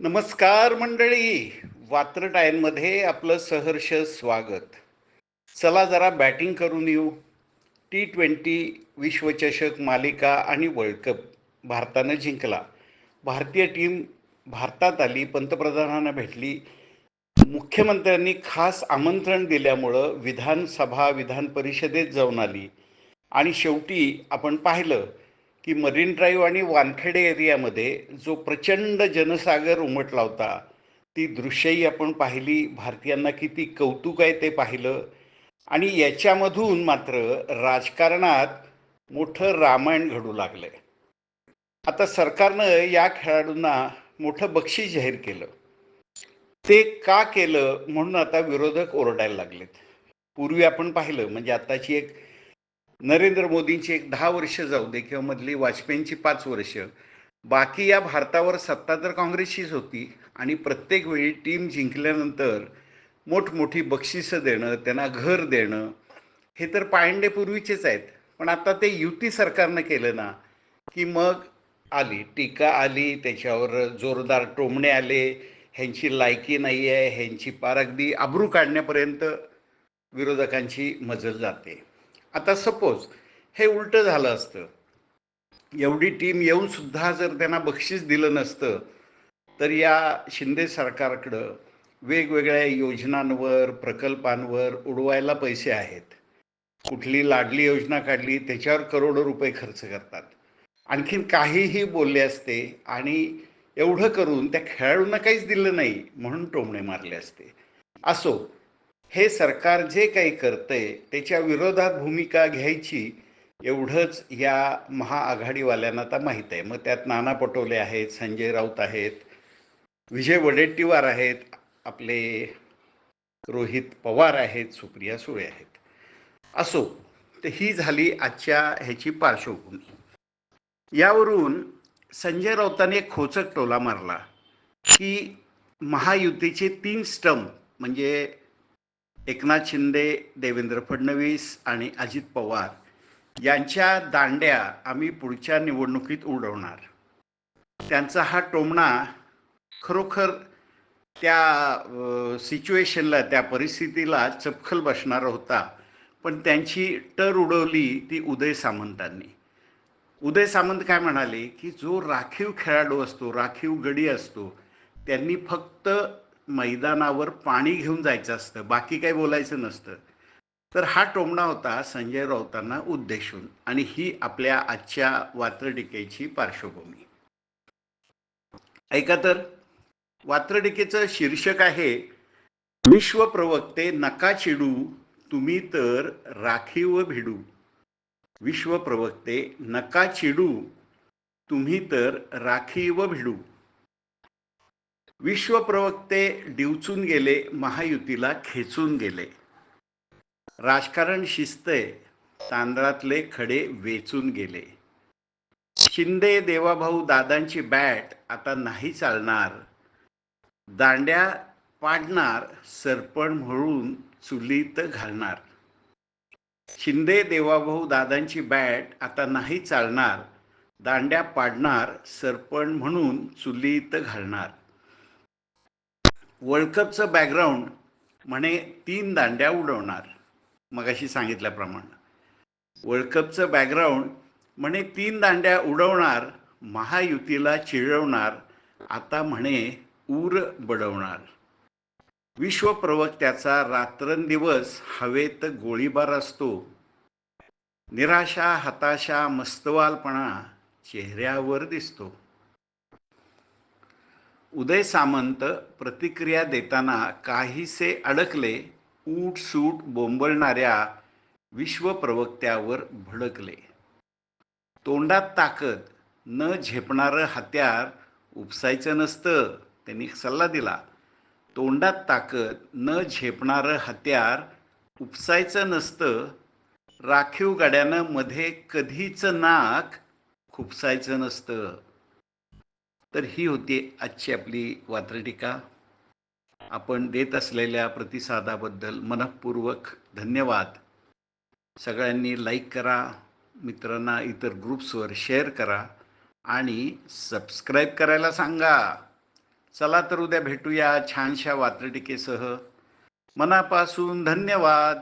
नमस्कार मंडळी. वात्र टायनमध्ये आपलं सहर्ष स्वागत. चला जरा बॅटिंग करून येऊ. टी ट्वेंटी विश्वचषक मालिका आणि वर्ल्ड कप भारतानं जिंकला. भारतीय टीम भारतात आली पंतप्रधानांना भेटली. मुख्यमंत्र्यांनी खास आमंत्रण दिल्यामुळं विधानसभा विधान परिषदेत जाऊन आली. आणि शेवटी आपण पाहिलं की मरीन ड्राईव्ह आणि वानखेडे एरियामध्ये जो प्रचंड जनसागर उमटला होता ती दृश्यही आपण पाहिली. भारतीयांना किती कौतुक आहे ते पाहिलं. आणि याच्यामधून मात्र राजकारणात मोठं रामायण घडू लागलंय. आता सरकारनं या खेळाडूंना मोठं बक्षीस जाहीर केलं. ते का केलं म्हणून आता विरोधक ओरडायला लागलेत. पूर्वी आपण पाहिलं म्हणजे आताची एक नरेंद्र मोदींची एक दहा वर्ष जाऊ दे किंवा मधली वाजपेयींची पाच वर्ष बाकी या भारतावर सत्ता तर काँग्रेसचीच होती आणि प्रत्येक वेळी टीम जिंकल्यानंतर मोठमोठी बक्षिसं देणं त्यांना घर देणं हे तर पायंडे पूर्वीचेच आहेत. पण आता ते युती सरकारनं केलं ना की मग आली टीका आली त्याच्यावर जोरदार टोमणे आले ह्यांची लायकी नाही आहे ह्यांची पार अगदी आबरू काढण्यापर्यंत विरोधकांची मजल जाते. आता सपोज हे उलटं झालं असतं. एवढी टीम येऊन सुद्धा जर त्यांना बक्षीस दिलं नसतं तर या शिंदे सरकारकडं वेगवेगळ्या योजनांवर प्रकल्पांवर उडवायला पैसे आहेत. कुठली लाडली योजना काढली त्याच्यावर करोडो रुपये खर्च करतात. आणखीन काहीही बोलले असते आणि एवढं करून त्या खेळाडूंना काहीच दिलं नाही म्हणून टोमणे मारले असते. असो हे सरकार जे काही करतंय त्याच्या विरोधात भूमिका घ्यायची एवढंच या महाआघाडीवाल्यांना आता माहीत आहे. मग त्यात नाना पटोले आहेत संजय राऊत आहेत विजय वडेट्टीवार आहेत आपले रोहित पवार आहेत सुप्रिया सुळे आहेत. असो तर ही झाली आजच्या ह्याची पार्श्वभूमी. यावरून संजय राऊतांनी एक खोचक टोला मारला की महायुतीचे तीन स्टंप म्हणजे एकनाथ शिंदे देवेंद्र फडणवीस आणि अजित पवार यांच्या दांड्या आम्ही पुढच्या निवडणुकीत उडवणार. त्यांचा हा टोमणा खरोखर त्या सिच्युएशनला त्या परिस्थितीला चपखल बसणारा होता. पण त्यांची टर उडवली ती उदय सामंतांनी. उदय सामंत काय म्हणाले की जो राखीव खेळाडू असतो राखीव गडी असतो त्यांनी फक्त मैदानावर पाणी घेऊन जायचं असतं बाकी काही बोलायचं नसतं. तर हा टोमणा होता संजय राऊतांना उद्देशून आणि ही आपल्या आजच्या वात्रटिकेची पार्श्वभूमी. ऐका तर वात्रटिकेचं शीर्षक आहे विश्व प्रवक्ते नका चिडू तुम्ही तर राखीव भिडू. विश्व प्रवक्ते नका चिडू तुम्ही तर राखीव भिडू. विश्वप्रवक्ते डिवचून गेले महायुतीला खेचून गेले. राजकारण शिस्तय तांदळातले खडे वेचून गेले. शिंदे देवाभाऊ दादांची बॅट आता नाही चालणार. दांड्या पाडणार सरपण म्हणून चुलीत घालणार. शिंदे देवाभाऊ दादांची बॅट आता नाही चालणार. दांड्या पाडणार सरपण म्हणून चुलीत घालणार. वर्ल्ड कपचं बॅकग्राऊंड म्हणे तीन दांड्या उडवणार. मगाशी सांगितल्याप्रमाणे. वर्ल्ड कपचं बॅकग्राऊंड म्हणे तीन दांड्या उडवणार महायुतीला चिळवणार आता म्हणे ऊर बडवणार. विश्व प्रवक्त्याचा रात्रंदिवस हवेत गोळीबार असतो. निराशा हताशा मस्तवालपणा चेहऱ्यावर दिसतो. उदय सामंत प्रतिक्रिया देताना काहीसे अडकले सूट बोंबळणाऱ्या विश्वप्रवक्त्यावर भडकले. तोंडात ताकद न झेपणारं हत्यार उपसायचं नसतं त्यांनी सल्ला दिला. तोंडात ताकद न झेपणारं हत्यार उपसायचं नसतं राखीव गाड्यानं मध्ये कधीच नाक खुपसायचं नसतं. तर ही होती आजची आपली वात्रटिका. आपण देत असलेल्या प्रतिसादाबद्दल मनपूर्वक धन्यवाद. सगळ्यांनी लाईक करा मित्रांना इतर ग्रुप्सवर शेअर करा आणि सबस्क्राईब करायला सांगा. चला तर उद्या भेटूया छानशा वात्रटिकेसह. मनापासून धन्यवाद.